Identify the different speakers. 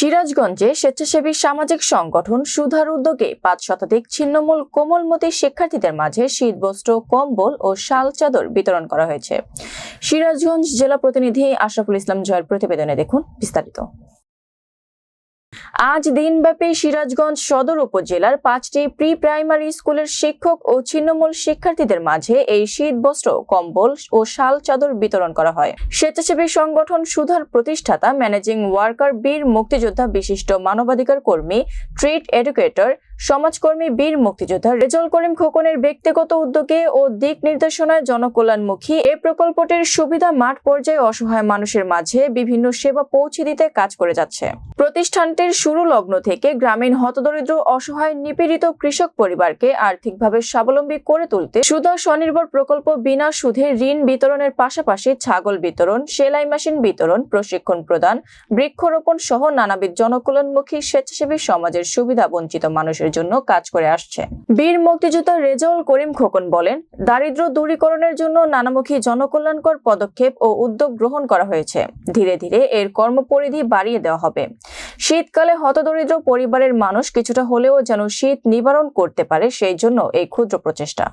Speaker 1: সিরাজগঞ্জে স্বেচ্ছাসেবী সামাজিক সংগঠন সুধার উদ্যোগে পাঁচ শতাধিক ছিন্নমূল কোমলমতি শিক্ষার্থীদের মাঝে শীতবস্ত্র, কম্বল ও শাল চাদর বিতরণ করা হয়েছে। সিরাজগঞ্জ জেলা প্রতিনিধি আশরাফুল ইসলাম জয়ের প্রতিবেদনে দেখুন বিস্তারিত। আজ দিনব্যাপী সিরাজগঞ্জ সদর উপজেলার পাঁচটি প্রি প্রাইমারি স্কুলের শিক্ষক ও ছিন্নমূল শিক্ষার্থীদের মাঝে এই শীত বস্ত্র, কম্বল ও শাল চাদর বিতরণ করা হয়। স্বেচ্ছাসেবী সংগঠন সুধার প্রতিষ্ঠাতা, ম্যানেজিং ওয়ার্কার বীর মুক্তিযোদ্ধা বিশিষ্ট মানবাধিকার কর্মী, ট্রিট এডুকেটর সমাজকর্মী বীর মুক্তিযোদ্ধা রেজল করিম খোকনের ব্যক্তিগত উদ্যোগে ও দিক নির্দেশনায় জনকল্যাণমুখী এ প্রকল্পটির সুবিধা মাঠ পর্যায়ে অসহায় মানুষের মাঝে বিভিন্ন সেবা পৌঁছে দিতে কাজ করে যাচ্ছে। প্রতিষ্ঠানটির শুরু লগ্ন থেকে গ্রামীণ হতদরিদ্র, অসহায়, নিপীড়িত কৃষক পরিবারকে আর্থিকভাবে স্বাবলম্বী করে তুলতে সুদা স্বনির্ভর প্রকল্প বিনা সুদে ঋণ বিতরণের পাশাপাশি ছাগল বিতরণ, সেলাই মেশিন বিতরণ, প্রশিক্ষণ প্রদান, বৃক্ষরোপণ সহ নানাবিধ জনকল্যাণমুখী স্বেচ্ছাসেবী সমাজের সুবিধা বঞ্চিত মানুষের জন্য কাজ করে আসছে। বীর মুক্তিযোদ্ধা রেজাউল করিম খোকন বলেন দারিদ্র দূরীকরণের জন্য নানামুখী জনকল্যাণকর পদক্ষেপ ও উদ্যোগ গ্রহণ করা হয়েছে। ধীরে ধীরে এর কর্মপরিধি বাড়িয়ে দেওয়া হবে। শীতকালে হতদরিদ্র পরিবারের মানুষ কিছুটা হলেও যেন শীত নিবারণ করতে পারে, সেই জন্য এই ক্ষুদ্র প্রচেষ্টা।